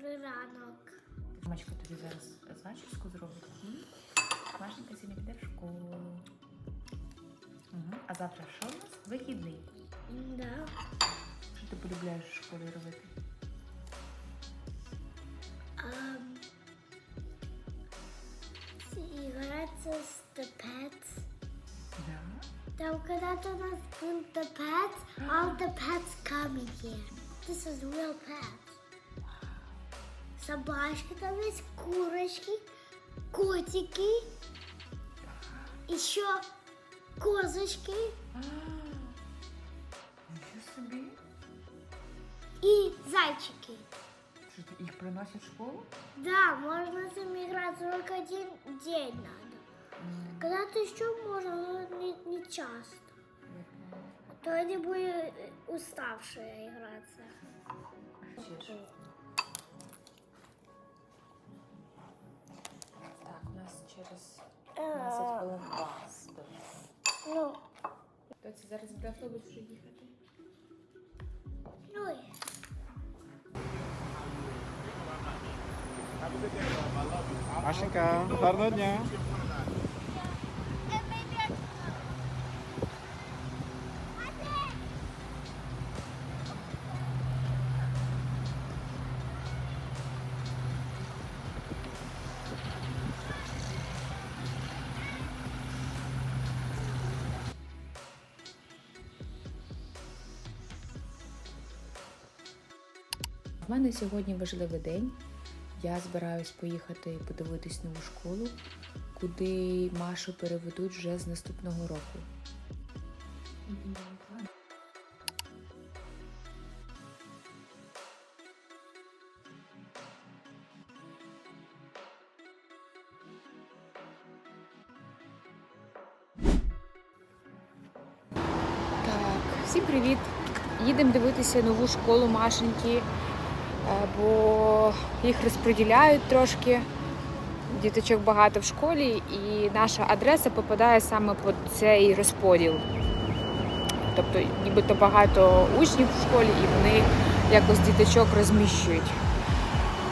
Добрий ранок. Мамочка тобі зараз зачіску зробить Машенька сьогодні піде в школу. Угу. А завтра що у нас? Вихідний. Да. Що ти полюбляєш в школі робити? Um, играться с pets. Да. Там когда-то у нас был the pets, all the pets coming here. This is real pets. Собачки там есть, курочки, котики, еще козочки Нічого собі. и зайчики. Що ти їх приносять в школу? Да, можно с ними играть только один день надо. Когда-то еще можно, но не, не часто. А то они будут уставшие играться. Ще Нас через 15 хвилин клас. Ну, Доці зараз буде автобус вже їхати. ну и Машенька, гарного дня. У мене сьогодні важливий день. Я збираюсь поїхати подивитись нову школу, куди Машу переведуть вже з наступного року. Всім привіт! Їдемо дивитися нову школу Машеньки, бо їх розподіляють трошки. Діточок багато в школі, і наша адреса попадає саме під цей розподіл. Тобто, нібито багато учнів в школі, і вони якось діточок розміщують.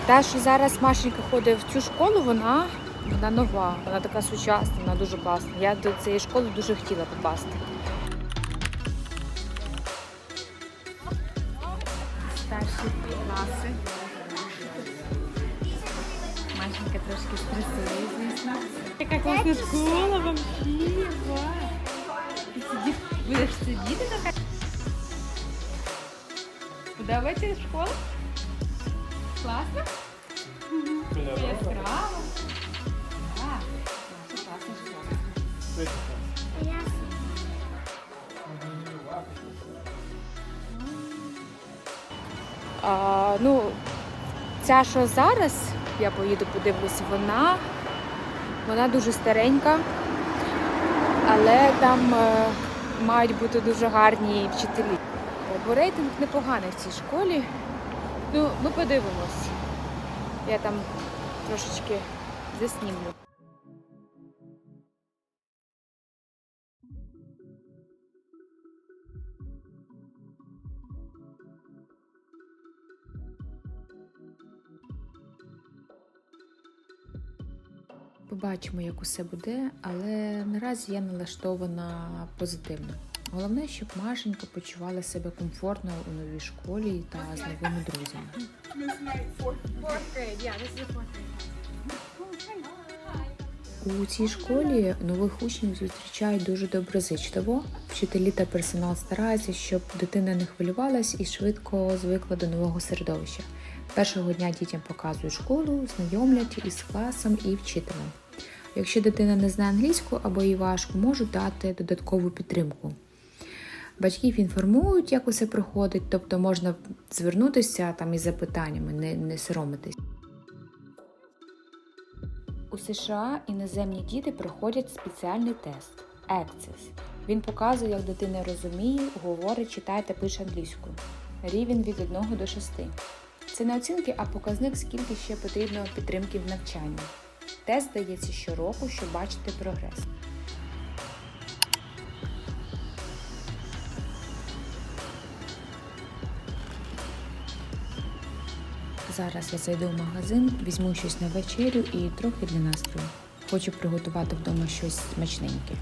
Та, що зараз Машенька ходить в цю школу, вона, вона нова, вона така сучасна, вона дуже класна. Я до цієї школи дуже хотіла попасти. старші класи. Машенька трошки стресує, звісно. Яка класна школа, вам Ти сидиш, будеш сидіти така? Подобається школа? Класно? Яскраво. Так, наша класна школа. А, ну, ця, що зараз, я поїду подивлюсь, вона, вона дуже старенька, але там е, мають бути дуже гарні вчителі. Бо рейтинг непоганий в цій школі. Ну, ми подивимось. Я там трошечки заснімлю. Побачимо, як усе буде, але наразі я налаштована позитивно. Головне, щоб Машенька почувала себе комфортно у новій школі та з новими друзями. У цій школі нових учнів зустрічають дуже доброзичливо. Вчителі та персонал стараються, щоб дитина не хвилювалась і швидко звикла до нового середовища. Першого дня дітям показують школу, знайомлять із класом і вчителем. Якщо дитина не знає англійську або їй важко, можуть дати додаткову підтримку. Батьків інформують, як усе проходить, тобто можна звернутися там із запитаннями, не, не соромитись. У США іноземні діти проходять спеціальний тест Access. Він показує, як дитина розуміє, говорить, читає та пише англійською. Рівень від 1 до 6. Це не оцінки, а показник, скільки ще потрібно підтримки в навчанні. Тест дається щороку, щоб бачити прогрес. зараз я зайду в магазин, візьму щось на вечерю і трохи для настрою. Хочу приготувати вдома щось смачненьке.